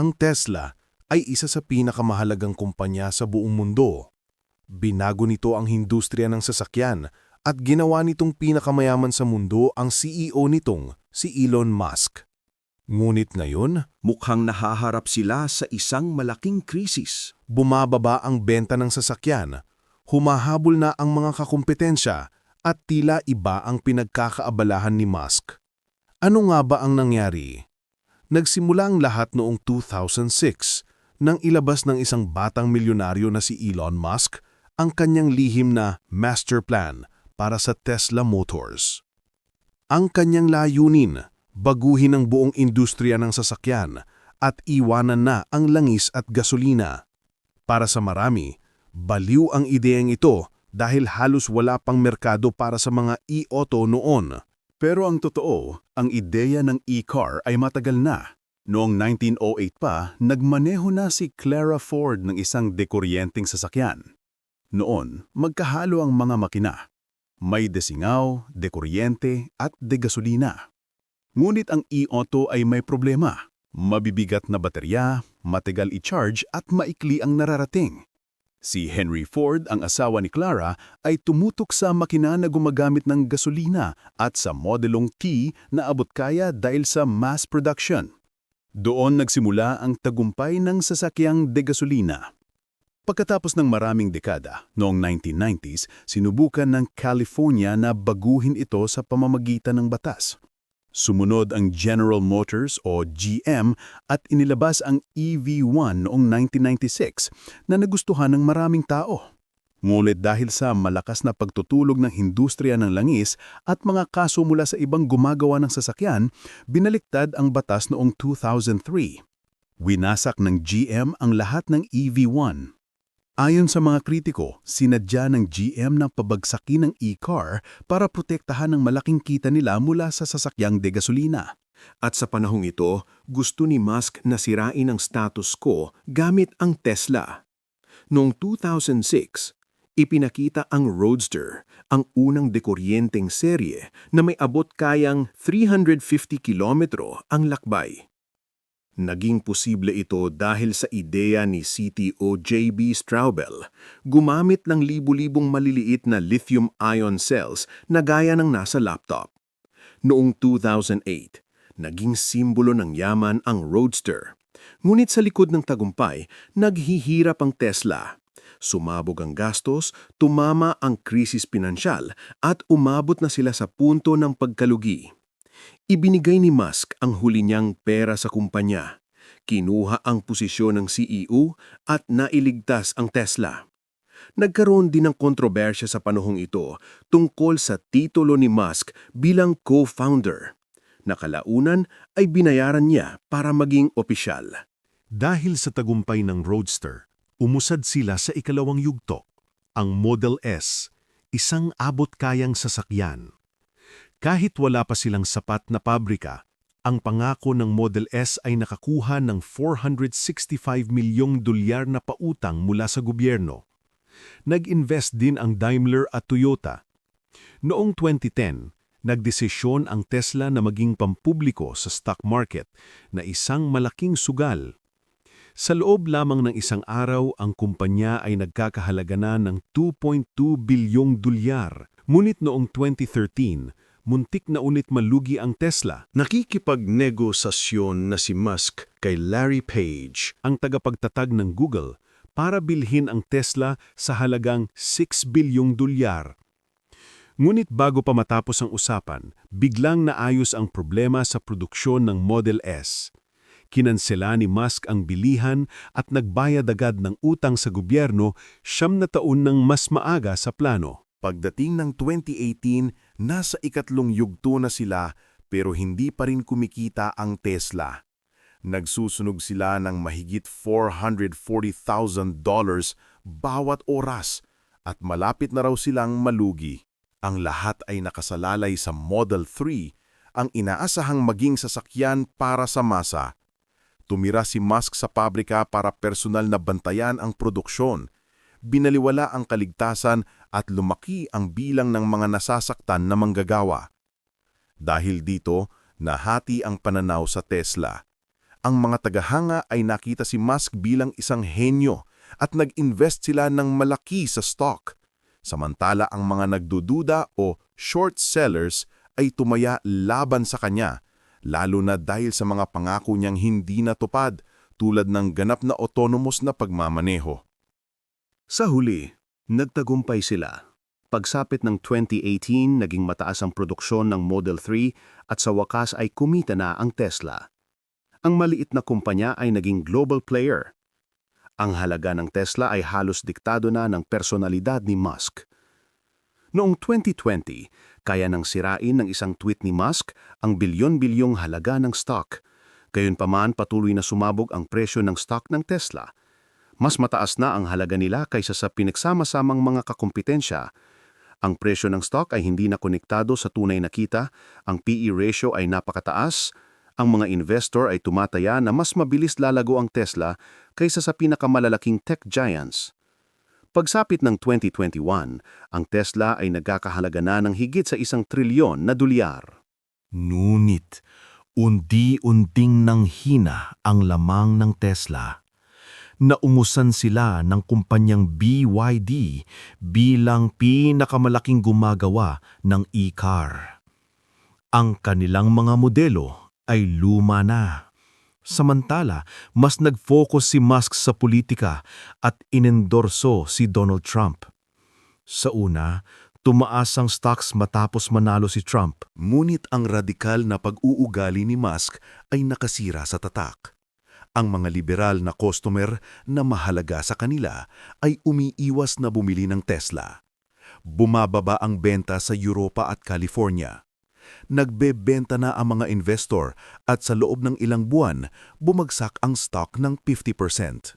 Ang Tesla ay isa sa pinakamahalagang kumpanya sa buong mundo. Binago nito ang industriya ng sasakyan at ginawa nitong pinakamayaman sa mundo ang CEO nitong si Elon Musk. Ngunit ngayon, Mukhang nahaharap sila sa isang malaking krisis. bumababa ang benta ng sasakyan, humahabol na ang mga kakumpetensya at tila iba ang pinagkakaabalahan ni Musk. Ano nga ba ang nangyari? Nagsimula ang lahat noong 2006 nang ilabas ng isang batang milyonaryo na si Elon Musk ang kanyang lihim na master plan para sa Tesla Motors. Ang kanyang layunin, baguhin ang buong industriya ng sasakyan at iwanan na ang langis at gasolina. Para sa marami, baliw ang ideyang ito dahil halos wala pang merkado para sa mga e-auto noon. Pero ang totoo, ang ideya ng e-car ay matagal na. Noong 1908 pa, nagmaneho na si Clara Ford ng isang dekuryenteng sasakyan. Noon, magkahalo ang mga makina. May desingaw, dekuryente at degasolina. Ngunit ang e-auto ay may problema. Mabibigat na baterya, matagal i-charge at maikli ang nararating. Si Henry Ford, ang asawa ni Clara, ay tumutok sa makina na gumagamit ng gasolina at sa modelong T na abot kaya dahil sa mass production. Doon nagsimula ang tagumpay ng sasakyang degasolina. Pagkatapos ng maraming dekada, noong 1990s, sinubukan ng California na baguhin ito sa pamamagitan ng batas. Sumunod ang General Motors o GM at inilabas ang EV1 noong 1996 na nagustuhan ng maraming tao. Ngunit dahil sa malakas na pagtutulog ng industriya ng langis at mga kaso mula sa ibang gumagawa ng sasakyan, binaliktad ang batas noong 2003. Winasak ng GM ang lahat ng EV1. Ayon sa mga kritiko, sinadya ng GM na pabagsakin ng e-car para protektahan ang malaking kita nila mula sa sasakyang degasolina. At sa panahong ito, gusto ni Musk na sirain ang status quo gamit ang Tesla. Noong 2006, ipinakita ang Roadster, ang unang dekuryenteng serye na may abot kayang 350 kilometro ang lakbay. Naging posible ito dahil sa ideya ni CTO JB Straubel, gumamit ng libu-libong maliliit na lithium-ion cells na gaya ng nasa laptop. Noong 2008, naging simbolo ng yaman ang Roadster. Ngunit sa likod ng tagumpay, naghihirap ang Tesla. Sumabog ang gastos, tumama ang krisis pinansyal at umabot na sila sa punto ng pagkalugi. Ibinigay ni Musk ang huli niyang pera sa kumpanya. Kinuha ang posisyon ng CEO at nailigtas ang Tesla. Nagkaroon din ng kontrobersya sa panahong ito tungkol sa titulo ni Musk bilang co-founder. Nakalaunan ay binayaran niya para maging opisyal. Dahil sa tagumpay ng Roadster, umusad sila sa ikalawang yugto, ang Model S, isang abot-kayang sasakyan. Kahit wala pa silang sapat na pabrika, ang pangako ng Model S ay nakakuha ng 465 milyong dolyar na pautang mula sa gobyerno. Nag-invest din ang Daimler at Toyota. Noong 2010, nagdesisyon ang Tesla na maging pampubliko sa stock market na isang malaking sugal. Sa loob lamang ng isang araw, ang kumpanya ay nagkakahalaga na ng 2.2 bilyong dolyar. Ngunit noong 2013, muntik na unit malugi ang Tesla. Nakikipagnegosasyon na si Musk kay Larry Page. ang tagapagtatag ng Google para bilhin ang Tesla sa halagang 6 bilyong dolyar. Ngunit bago pa matapos ang usapan, biglang naayos ang problema sa produksyon ng Model S. Kinansela ni Musk ang bilihan at nagbayad agad ng utang sa gobyerno siyam na taon ng mas maaga sa plano. Pagdating ng 2018, nasa ikatlong yugto na sila pero hindi pa rin kumikita ang Tesla. Nagsusunog sila ng mahigit $440,000 bawat oras at malapit na raw silang malugi. Ang lahat ay nakasalalay sa Model 3, ang inaasahang maging sasakyan para sa masa. Tumira si Musk sa pabrika para personal na bantayan ang produksyon. Binaliwala ang kaligtasan at lumaki ang bilang ng mga nasasaktan na manggagawa. Dahil dito, nahati ang pananaw sa Tesla. Ang mga tagahanga ay nakita si Musk bilang isang henyo at nag-invest sila ng malaki sa stock. Samantala ang mga nagdududa o short sellers ay tumaya laban sa kanya, lalo na dahil sa mga pangako niyang hindi natupad tulad ng ganap na autonomous na pagmamaneho. Sa huli, nagtagumpay sila. Pagsapit ng 2018, naging mataas ang produksyon ng Model 3 at sa wakas ay kumita na ang Tesla. Ang maliit na kumpanya ay naging global player. Ang halaga ng Tesla ay halos diktado na ng personalidad ni Musk. Noong 2020, kaya nang sirain ng isang tweet ni Musk ang bilyon-bilyong halaga ng stock. Gayunpaman patuloy na sumabog ang presyo ng stock ng Tesla. Mas mataas na ang halaga nila kaysa sa pinagsama-samang mga kakumpetensya. Ang presyo ng stock ay hindi na konektado sa tunay na kita, ang PE ratio ay napakataas, ang mga investor ay tumataya na mas mabilis lalago ang Tesla kaysa sa pinakamalalaking tech giants. Pagsapit ng 2021, ang Tesla ay nagkakahalaga na ng higit sa isang trilyon na dolyar. Ngunit, unti-unting nang hina ang lamang ng Tesla. Naumusan sila ng kumpanyang BYD bilang pinakamalaking gumagawa ng e-car. Ang kanilang mga modelo ay luma na. Samantala, mas nag-focus si Musk sa politika at inendorso si Donald Trump. Sa una, tumaas ang stocks matapos manalo si Trump. Ngunit ang radikal na pag-uugali ni Musk ay nakasira sa tatak. Ang mga liberal na customer na mahalaga sa kanila ay umiiwas na bumili ng Tesla. Bumababa ang benta sa Europa at California. Nagbebenta na ang mga investor at sa loob ng ilang buwan, bumagsak ang stock ng 50%.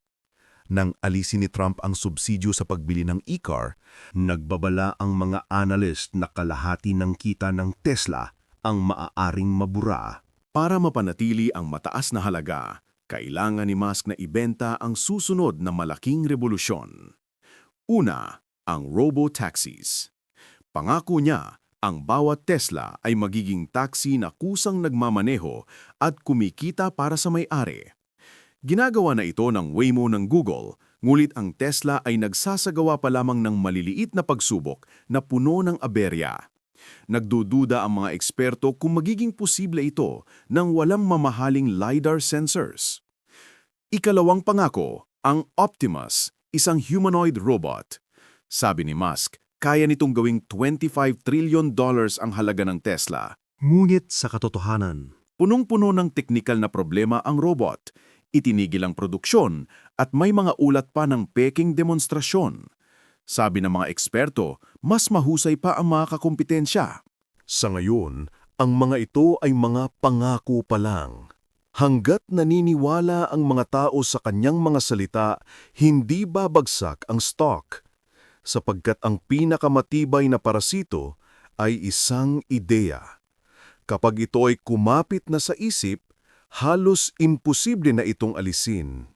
Nang alisin ni Trump ang subsidyo sa pagbili ng e-car, nagbabala ang mga analyst na kalahati ng kita ng Tesla ang maaaring mabura. Para mapanatili ang mataas na halaga, kailangan ni Musk na ibenta ang susunod na malaking revolusyon. Una, ang robo-taxis. Pangako niya, ang bawat Tesla ay magiging taxi na kusang nagmamaneho at kumikita para sa may-ari. Ginagawa na ito ng Waymo ng Google, ngulit ang Tesla ay nagsasagawa pa lamang ng maliliit na pagsubok na puno ng aberya. Nagdududa ang mga eksperto kung magiging posible ito ng walang mamahaling LiDAR sensors. Ikalawang pangako, ang Optimus, isang humanoid robot. Sabi ni Musk, kaya nitong gawing 25 trillion dollars ang halaga ng Tesla. Ngunit sa katotohanan, Punong-puno ng teknikal na problema ang robot. Itinigil ang produksyon at may mga ulat pa ng peking demonstrasyon. Sabi ng mga eksperto, mas mahusay pa ang mga kakumpetensya. Sa ngayon, ang mga ito ay mga pangako pa lang. Hanggat naniniwala ang mga tao sa kanyang mga salita, hindi babagsak ang stock. Sapagkat ang pinakamatibay na parasito ay isang ideya. Kapag ito ay kumapit na sa isip, halos imposible na itong alisin.